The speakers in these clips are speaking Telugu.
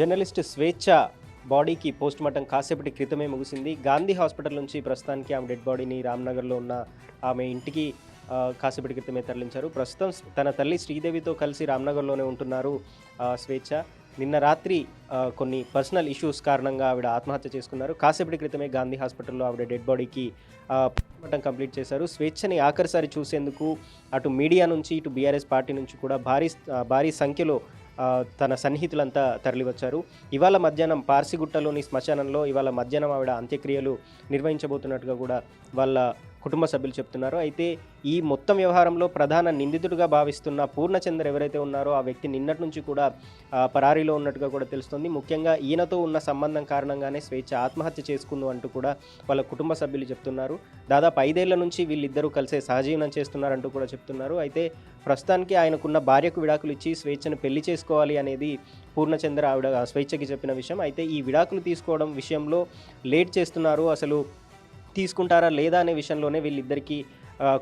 జర్నలిస్ట్ స్వేచ్ఛ బాడీకి పోస్ట్ మార్టం కాసేపటి క్రితమే ముగిసింది. గాంధీ హాస్పిటల్ నుంచి ప్రస్తుతానికి ఆమె డెడ్ బాడీని రామ్నగర్లో ఉన్న ఆమె ఇంటికి కాసేపటి క్రితమే తరలించారు. ప్రస్తుతం తన తల్లి శ్రీదేవితో కలిసి రామ్నగర్లోనే ఉంటున్నారు స్వేచ్ఛ. నిన్న రాత్రి కొన్ని పర్సనల్ ఇష్యూస్ కారణంగా ఆవిడ ఆత్మహత్య చేసుకున్నారు. కాసేపటి క్రితమే గాంధీ హాస్పిటల్లో ఆవిడ డెడ్ బాడీకి పోస్ట్మార్టం కంప్లీట్ చేశారు. స్వేచ్ఛని ఆఖరిసారి చూసేందుకు అటు మీడియా నుంచి ఇటు బీఆర్ఎస్ పార్టీ నుంచి కూడా భారీ భారీ సంఖ్యలో తన సన్నిహితులంతా తరలివచ్చారు. ఇవాళ మధ్యాహ్నం పార్సిగుట్టలోని శ్మశానంలో ఇవాళ మధ్యాహ్నం ఆవిడ అంత్యక్రియలు నిర్వహించబోతున్నట్టుగా కూడా వాళ్ళ కుటుంబ సభ్యులు చెప్తున్నారు. అయితే ఈ మొత్తం వ్యవహారంలో ప్రధాన నిందితుడిగా భావిస్తున్న పూర్ణచంద్ర ఎవరైతే ఉన్నారో ఆ వ్యక్తి నిన్నటి నుంచి కూడా పరారీలో ఉన్నట్టుగా కూడా తెలుస్తుంది. ముఖ్యంగా ఈయనతో ఉన్న సంబంధం కారణంగానే స్వేచ్ఛ ఆత్మహత్య చేసుకుంది అంటూ కూడా వాళ్ళ కుటుంబ సభ్యులు చెప్తున్నారు. దాదాపు ఐదేళ్ళ నుంచి వీళ్ళిద్దరూ కలిసే సహజీవనం చేస్తున్నారంటూ కూడా చెప్తున్నారు. అయితే ప్రస్తుతానికి ఆయనకున్న భార్యకు విడాకులు ఇచ్చి స్వేచ్ఛను పెళ్ళి చేసుకోవాలి అనేది పూర్ణచంద్ర ఆవిడ స్వేచ్ఛకి చెప్పిన విషయం. అయితే ఈ విడాకులు తీసుకోవడం విషయంలో లేట్ చేస్తున్నారు. అసలు తీసుకుంటారా లేదా అనే విషయంలోనే వీళ్ళిద్దరికీ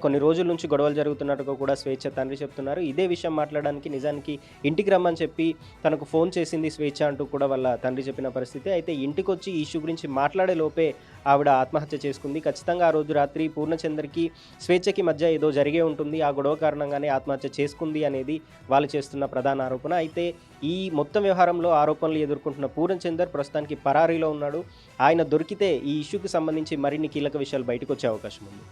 కొన్ని రోజుల నుంచి గొడవలు జరుగుతున్నట్టుగా కూడా స్వేచ్ఛ తండ్రి చెప్తున్నారు. ఇదే విషయం మాట్లాడడానికి నిజానికి ఇంటికి రమ్మని చెప్పి తనకు ఫోన్ చేసింది స్వేచ్ఛ అంటూ కూడా వాళ్ళ తండ్రి చెప్పిన పరిస్థితి. అయితే ఇంటికి వచ్చి ఈ ఇష్యూ గురించి మాట్లాడే లోపే ఆవిడ ఆత్మహత్య చేసుకుంది. ఖచ్చితంగా ఆ రోజు రాత్రి పూర్ణచంద్రకి స్వేచ్ఛకి మధ్య ఏదో జరిగే ఉంటుంది. ఆ గొడవ కారణంగానే ఆత్మహత్య చేసుకుంది అనేది వాళ్ళు చేస్తున్న ప్రధాన ఆరోపణ. అయితే ఈ మొత్తం వ్యవహారంలో ఆరోపణలు ఎదుర్కొంటున్న పూర్ణచందర్ ప్రస్తుతానికి పరారీలో ఉన్నాడు. ఆయన దొరికితే ఈ ఇష్యూకి సంబంధించి మరిన్ని కీలక విషయాలు బయటకు వచ్చే అవకాశం ఉంది.